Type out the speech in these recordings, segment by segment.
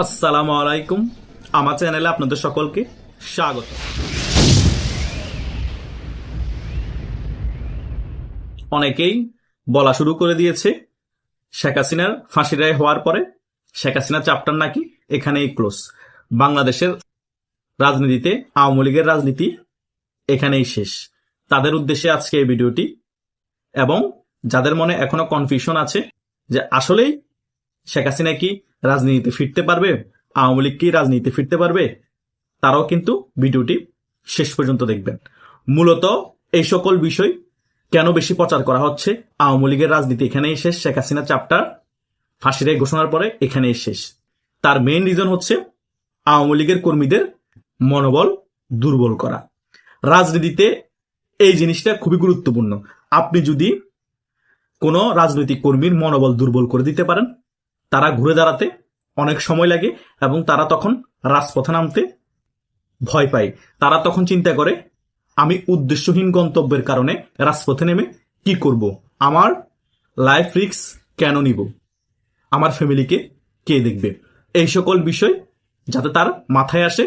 আসসালামু আলাইকুম। আমার চ্যানেলে আপনাদের সকলকে স্বাগত। অনেকেই বলা শুরু করে দিয়েছে, শেখ হাসিনার ফাঁসি রায় হওয়ার পরে শেখ হাসিনার চাপটার নাকি এখানেই ক্লোজ বাংলাদেশের রাজনীতিতে আওয়ামী লীগের রাজনীতি এখানেই শেষ। তাদের উদ্দেশ্যে আজকে এই ভিডিওটি এবং যাদের মনে এখনও কনফিউশন আছে যে আসলেই শেখ হাসিনা কি রাজনীতিতে ফিরতে পারবে? আওয়ামী লীগ কি রাজনীতিতে ফিরতে পারবে? তারাও কিন্তু ভিডিওটি শেষ পর্যন্ত দেখবেন। মূলত এই সকল বিষয় কেন বেশি প্রচার করা হচ্ছে? আওয়ামী লীগের রাজনীতি এখানেই শেষ, শেখ হাসিনা চাপটার ফাঁসির ঘোষণার পরে এখানেই শেষ। তার মেইন রিজন হচ্ছে আওয়ামী লীগের কর্মীদের মনোবল দুর্বল করা। রাজনীতিতে এই জিনিসটা খুবই গুরুত্বপূর্ণ। আপনি যদি কোনো রাজনৈতিক কর্মীর মনোবল দুর্বল করে দিতে পারেন তারা ঘুরে দাঁড়াতে অনেক সময় লাগে এবং তারা তখন রাজপথে নামতে ভয় পায়। তারা তখন চিন্তা করে, আমি উদ্দেশ্যহীন গন্তব্যের কারণে রাজপথে নেমে কি করব? আমার লাইফ রিক্স কেন নিব? আমার ফ্যামিলিকে কে দেখবে? এই সকল বিষয় যাতে তার মাথায় আসে,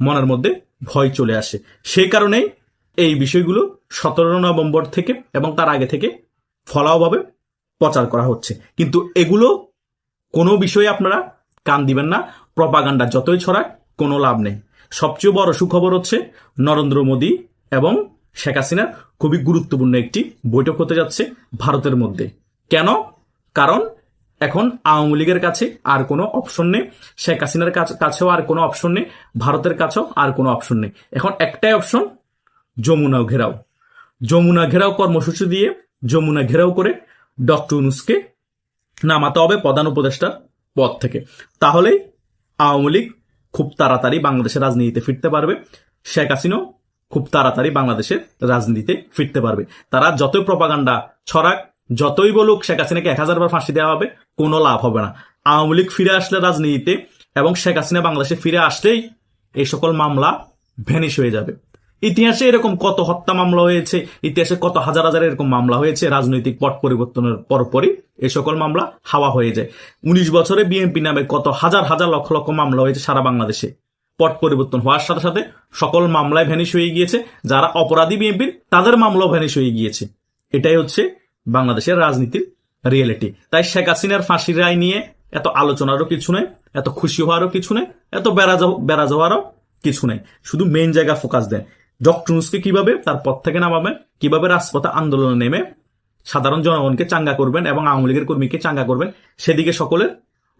মনের মধ্যে ভয় চলে আসে। সেই কারণেই এই বিষয়গুলো সতেরো নভেম্বর থেকে এবং তার আগে থেকে ফলাওভাবে প্রচার করা হচ্ছে। কিন্তু এগুলো কোনো বিষয়ে আপনারা কান দিবেন না, প্রপাগান্ডা যতই ছড়াক, কোনো লাভ নেই। সবচেয়ে বড় সুখবর হচ্ছে নরেন্দ্র মোদী এবং শেখ হাসিনার খুবই গুরুত্বপূর্ণ একটি বৈঠক হতে যাচ্ছে ভারতের মধ্যে। কেন? কারণ এখন আওয়ামী লীগের কাছে আর কোনো অপশন নেই, শেখ হাসিনার কাছেও আর কোনো অপশন নেই, ভারতের কাছেও আর কোনো অপশন নেই। এখন একটাই অপশন, যমুনা ঘেরাও। যমুনা ঘেরাও কর্মসূচি দিয়ে, যমুনা ঘেরাও করে ডক্টর ইউনুসকে নামাতে হবে প্রধান উপদেষ্টার পদ থেকে। তাহলেই আওয়ামী লীগ খুব তাড়াতাড়ি বাংলাদেশের রাজনীতিতে ফিরতে পারবে। শেখ হাসিনাও খুব তাড়াতাড়ি বাংলাদেশের রাজনীতিতে ফিরতে পারবে। তারা যতই প্রপাগান্ডা ছড়াক, যতই বলুক, শেখ হাসিনাকে এক হাজার বার ফাঁসি দেওয়া হবে, কোনো লাভ হবে না। আওয়ামী লীগ ফিরে আসলে রাজনীতিতে এবং শেখ হাসিনা বাংলাদেশে ফিরে আসলেই এই সকল মামলা ভ্যানিশ হয়ে যাবে। ইতিহাসে এরকম কত হত্যা মামলা হয়েছে, ইতিহাসে কত হাজার হাজার এরকম মামলা হয়েছে, রাজনৈতিক পট পরিবর্তনের পরপরই এ সকল মামলা হাওয়া হয়ে যায়। উনিশ বছরে বিএনপি নামে কত হাজার হাজার লক্ষ লক্ষ মামলা হয়েছে সারা বাংলাদেশে। পট পরিবর্তন হওয়ার সাথে সাথে সকল মামলায় ভ্যানিশ হয়ে গিয়েছে, যারা অপরাধী বিএনপির তাদের মামলাও ভ্যানিশ হয়ে গিয়েছে। এটাই হচ্ছে বাংলাদেশের রাজনীতির রিয়েলিটি। তাই শেখ হাসিনার ফাঁসির রায় নিয়ে এত আলোচনারও কিছু নেই, এত খুশি হওয়ারও কিছু নেই, এত বেড়াজ বেড়া যাওয়ারও কিছু নেই। শুধু মেইন জায়গা ফোকাস দেয় ডক্টর ইউনুসকে কীভাবে, তার পথ থেকে নামাবেন কীভাবে রাজপথে আন্দোলনে নেমে সাধারণ জনগণকে চাঙ্গা করবেন এবং আওয়ামী লীগের কর্মীকে চাঙ্গা করবেন, সেদিকে সকলের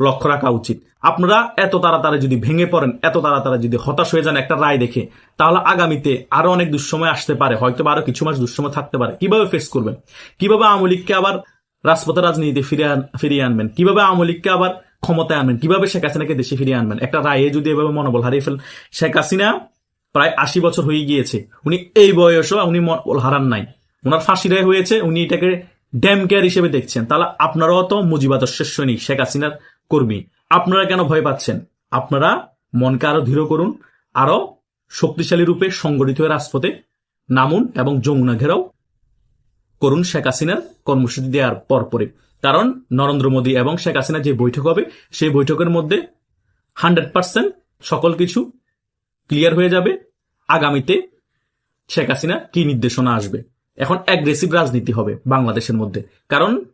লক্ষ্য রাখা উচিত। আপনারা এত তাড়াতাড়ি যদি ভেঙে পড়েন, এত তাড়াতাড়ি যদি হতাশ হয়ে যান একটা রায় দেখে, তাহলে আগামীতে আরও অনেক দুঃসময় আসতে পারে হয়তো আরও কিছু মাস দুঃসময় থাকতে পারে। কীভাবে ফেস করবেন? কীভাবে আওয়ামী লীগকে আবার রাজপথে রাজনীতিতে ফিরে ফিরিয়ে আনবেন? কীভাবে আওয়ামী লীগকে আবার ক্ষমতায় আনবেন? কীভাবে শেখ হাসিনাকে দেশে ফিরিয়ে আনবেন? একটা রায়ে যদি এভাবে মনোবল হারিয়ে ফেলেন, শেখ হাসিনা প্রায় আশি বছর হয়ে গিয়েছে। উনি এই বয়সও উনি হারান নাই। ওনার ফাঁসি রায় হয়েছে, উনি এটাকে ড্যাম কেয়ার হিসেবে দেখছেন। তাহলে আপনারাও তো মুজিবাদর্শের সৈনিক শেখ হাসিনার কর্মী। আপনারা কেন ভয় পাচ্ছেন? আপনারা মনকে আরও দৃঢ় করুন, আরও শক্তিশালী রূপে সংগঠিত হয়ে রাজপথে নামুন এবং যমুনা ঘেরাও করুন শেখ হাসিনার কর্মসূচি দেওয়ার পরপরে কারণ নরেন্দ্র মোদী এবং শেখ হাসিনা যে বৈঠক হবে, সেই বৈঠকের মধ্যে হান্ড্রেড পার্সেন্ট সকল কিছু ক্লিয়ার হয়ে যাবে। আগামীতে শেখ হাসিনা কি নির্দেশনা আসবে? এখন অ্যাগ্রেসিভ রাজনীতি হবে বাংলাদেশের মধ্যে। কারণ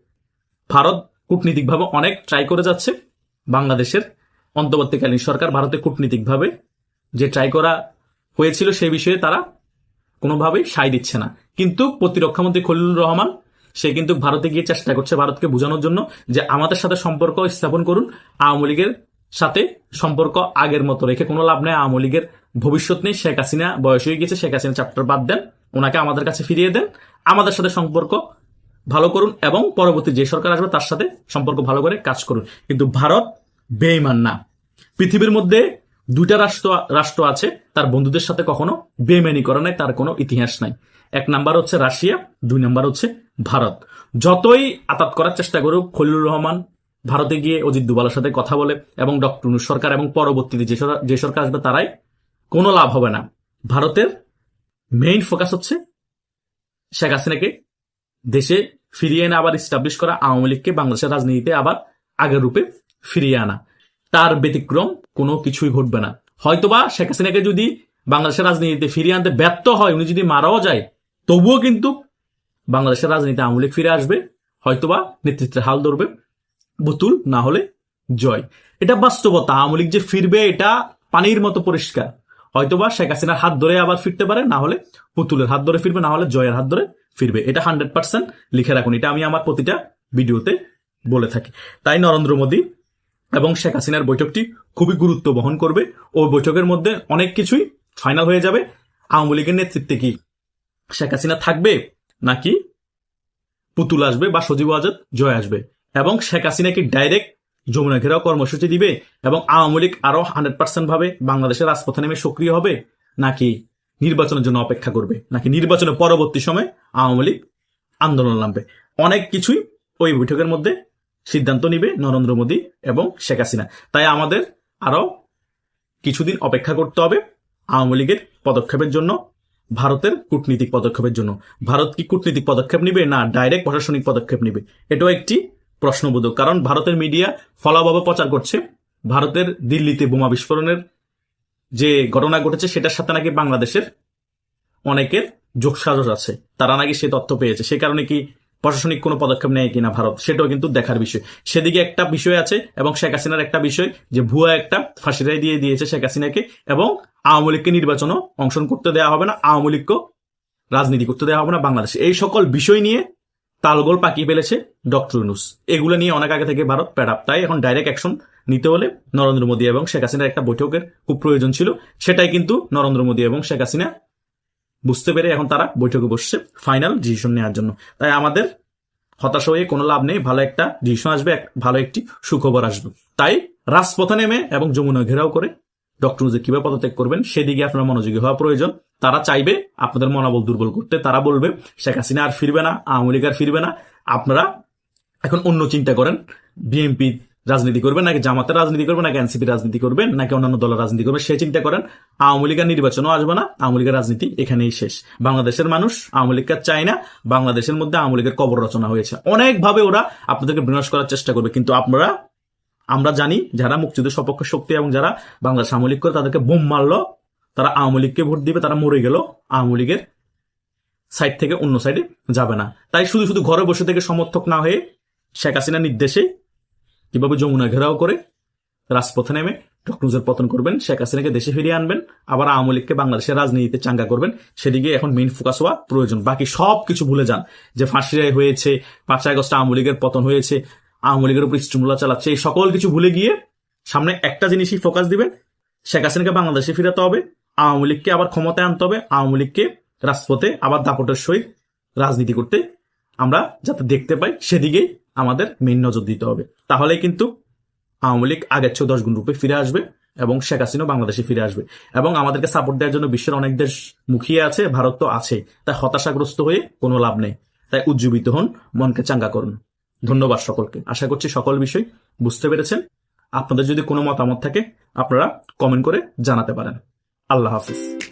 ভারত কূটনীতিকভাবে অনেক ট্রাই করে যাচ্ছে। বাংলাদেশের অন্তর্বর্তীকালীন সরকার ভারতে কূটনীতিকভাবে যে ট্রাই করা হয়েছিল সেই বিষয়ে তারা কোনোভাবেই সায় দিচ্ছে না। কিন্তু প্রতিরক্ষামন্ত্রী খলিলুর রহমান, সে কিন্তু ভারতে গিয়ে চেষ্টা করছে ভারতকে বোঝানোর জন্য যে আমাদের সাথে সম্পর্ক স্থাপন করুন। আওয়ামী লীগের সাথে সম্পর্ক আগের মতো রেখে কোনো লাভ নেই। আওয়ামী লীগের ভবিষ্যৎ নেই, শেখ হাসিনা বয়স হয়ে গেছে, শেখ হাসিনা চ্যাপ্টার বাদ দেন, ওনাকে আমাদের কাছে ফিরিয়ে দেন, আমাদের সাথে সম্পর্ক ভালো করুন এবং পরবর্তী যে সরকার আসবে তার সাথে সম্পর্ক ভালো করে কাজ করুন। কিন্তু ভারত বেইমান না। পৃথিবীর মধ্যে দুইটা রাষ্ট্র রাষ্ট্র আছে, তার বন্ধুদের সাথে কখনো বেমেনি করে নাই, তার কোনো ইতিহাস নাই। এক নাম্বার হচ্ছে রাশিয়া, দুই নাম্বার হচ্ছে ভারত। যতই আতাত করার চেষ্টা করুক, খলিলুর রহমান ভারতে গিয়ে অজিত দুবালের সাথে কথা বলে এবং ডক্টর সরকার এবং পরবর্তীতে যে সরকার আসবে তারাই কোনো লাভ হবে না। ভারতের মেইন ফোকাস হচ্ছে শেখ হাসিনাকে দেশে ফিরিয়ে এনে আবার স্টাবলিশ করা, আওয়ামী লীগকে বাংলাদেশের রাজনীতিতে আবার আগের রূপে ফিরিয়ে আনা। তার ব্যতিক্রম কোনো কিছুই ঘটবে না। হয়তোবা শেখ হাসিনাকে যদি বাংলাদেশের রাজনীতিতে ফিরিয়ে আনতে ব্যর্থ হয়, উনি যদি মারাও যায়, তবুও কিন্তু বাংলাদেশের রাজনীতি আওয়ামী লীগ ফিরে আসবে, হয়তোবা নেতৃত্বের হাল ধরবে বুতুল না হলে জয়। এটা বাস্তবতা। আওয়ামী লীগ যে ফিরবে, এটা পানির মতো পরিষ্কার। হয়তোবা শেখ হাসিনার হাত ধরে আবার ফিরতে পারে, না হলে পুতুলের হাত ধরে ফিরবে, না হলে জয়ের হাত ধরে ফিরবে। এটা হান্ড্রেড পার্সেন্ট লিখে রাখুন, এটা আমি আমার প্রতিটা ভিডিওতে বলে থাকি। তাই নরেন্দ্র মোদী এবং শেখ হাসিনার বৈঠকটি খুবই গুরুত্ব বহন করবে। ও বৈঠকের মধ্যে অনেক কিছুই ফাইনাল হয়ে যাবে। আওয়ামী লীগের নেতৃত্বে কি শেখ হাসিনা থাকবে, নাকি পুতুল আসবে বা সজীব আজাদ, জয় আসবে? এবং শেখ হাসিনা কি ডাইরেক্ট যমুনা ঘেরাও কর্মসূচি দিবে এবং আওয়ামী লীগ আরও হান্ড্রেড পার্সেন্ট ভাবে বাংলাদেশের রাজপথে নেমে সক্রিয় হবে নাকি নির্বাচনের জন্য অপেক্ষা করবে? নাকি নির্বাচনের পরবর্তী সময় আওয়ামী লীগ আন্দোলন নামবে? অনেক কিছুই ওই বৈঠকের মধ্যে সিদ্ধান্ত নিবে নরেন্দ্র মোদী এবং শেখ হাসিনা। তাই আমাদের আরও কিছুদিন অপেক্ষা করতে হবে আওয়ামী লীগের পদক্ষেপের জন্য, ভারতের কূটনীতিক পদক্ষেপের জন্য। ভারত কি কূটনীতিক পদক্ষেপ নিবে না, ডাইরেক্ট প্রশাসনিক পদক্ষেপ নিবে? এটাও একটি প্রশ্নবোধক। কারণ ভারতের মিডিয়া ফলাভাবে প্রচার করছে। ভারতের দিল্লিতে বোমা বিস্ফোরণের যে ঘটনা ঘটেছে, সেটার সাথে নাকি বাংলাদেশের অনেকের যোগসাজশ আছে। তারা নাকি সে তথ্য পেয়েছে। সে কারণে কি প্রশাসনিক কোনো পদক্ষেপ নেয় কিনা ভারত, সেটাও কিন্তু দেখার বিষয়। সেদিকে একটা বিষয় আছে এবং শেখ হাসিনার একটা বিষয়, যে ভুয়া একটা ফাঁসি রায় দিয়ে দিয়েছে শেখ হাসিনাকে এবং আওয়ামী লীগকে নির্বাচনও অংশগ্রহণ করতে দেওয়া হবে না, আওয়ামী লীগকেও রাজনীতি করতে দেওয়া হবে না বাংলাদেশ। এই সকল বিষয় নিয়ে তালগোল পাকিয়ে ফেলেছে ডক্টর ইউনুস। এগুলো নিয়ে অনেক আগে থেকে ভারত প্যাডাপ তাই এখন ডাইরেক্ট অ্যাকশন নিতে হলে নরেন্দ্র মোদী এবং শেখ হাসিনার একটা বৈঠকের খুব প্রয়োজন ছিল। সেটাই কিন্তু নরেন্দ্র মোদী এবং শেখ হাসিনা বুঝতে পেরে এখন তারা বৈঠকে বসছে ফাইনাল ডিসিশন নেওয়ার জন্য। তাই আমাদের হতাশ হয়ে কোনো লাভ নেই, ভালো একটা ডিসিশন আসবে ভালো একটি সুখবর আসবে। তাই রাজপথে নেমে এবং যমুনা ঘেরাও করে ডক্টর কীভাবে পদত্যাগ করবেন, সেদিকে আপনার মনোযোগী হওয়া প্রয়োজন। তারা চাইবে আপনাদের মনোবল দুর্বল করতে, তারা বলবে, শেখ হাসিনা আর ফিরবে না, আওয়ামী লীগ আর ফিরবে না। আপনারা এখন অন্য চিন্তা করেন, বিএনপি রাজনীতি করবেন নাকি জামাতের রাজনীতি করবেন নাকি এনসিপি রাজনীতি করবেন নাকি অন্যান্য দলের রাজনীতি করবেন সে চিন্তা করেন, আওয়ামী লীগের নির্বাচনও আসবে না, আওয়ামী লীগের রাজনীতি এখানেই শেষ। বাংলাদেশের মানুষ আওয়ামী লীগকে চায় না, বাংলাদেশের মধ্যে আওয়ামী লীগের কবর রচনা হয়েছে। অনেকভাবে ওরা আপনাদেরকে বিনাশ করার চেষ্টা করবে, কিন্তু আপনারা, আমরা জানি, যারা মুক্তিযুদ্ধের সপক্ষ শক্তি এবং যারা বাংলাদেশ আওয়ামী লীগ করে তাদেরকে বোম মারলো তারা আওয়ামী লীগকে ভোট দিবে, তারা মরে গেল আওয়ামী লীগের সাইড থেকে অন্য সাইডে যাবে না। তাই শুধু শুধু ঘরে বসে থেকে সমর্থক না হয়ে শেখ হাসিনার নির্দেশে কীভাবে যমুনা ঘেরাও করে রাজপথে নেমে ডক্টরজের পতন করবেন, শেখ হাসিনাকে দেশে ফিরিয়ে আনবেন, আবার আওয়ামী লীগকে বাংলাদেশের রাজনীতিতে চাঙ্গা করবেন, সেদিকে এখন মেইন ফোকাস হওয়া প্রয়োজন। বাকি সব কিছু ভুলে যান। যে ফাঁসি হয়েছে পাঁচই আগস্ট আওয়ামী লীগের পতন হয়েছে, আওয়ামী লীগের উপর স্টিমুলা চালাচ্ছে, এই সকল কিছু ভুলে গিয়ে সামনে একটা জিনিসই ফোকাস দিবেন, শেখ হাসিনাকে বাংলাদেশে ফিরাতে হবে। আওয়ামী লীগকে আবার ক্ষমতায় আনতে হবে, আওয়ামী লীগকে রাজপথে আবার দাপটের সহিত রাজনীতি করতে আমরা যাতে দেখতে পাই সেদিকেই আমাদের মেন নজর দিতে হবে। তাহলে কিন্তু আওয়ামী লীগ আগের চেয়ে দশ গুণ রূপে ফিরে আসবে এবং শেখ হাসিনাও বাংলাদেশে ফিরে আসবে এবং আমাদেরকে সাপোর্ট দেওয়ার জন্য বিশ্বের অনেক দেশ মুখিয়ে আছে, ভারত তো আছে। তাই হতাশাগ্রস্ত হয়ে কোনো লাভ নেই। তাই উজ্জীবিত হন, মনকে চাঙ্গা করুন। ধন্যবাদ সকলকে। আশা করছি সকল বিষয় বুঝতে পেরেছেন। আপনাদের যদি কোনো মতামত থাকে, আপনারা কমেন্ট করে জানাতে পারেন। আল্লাহ হাফিজ।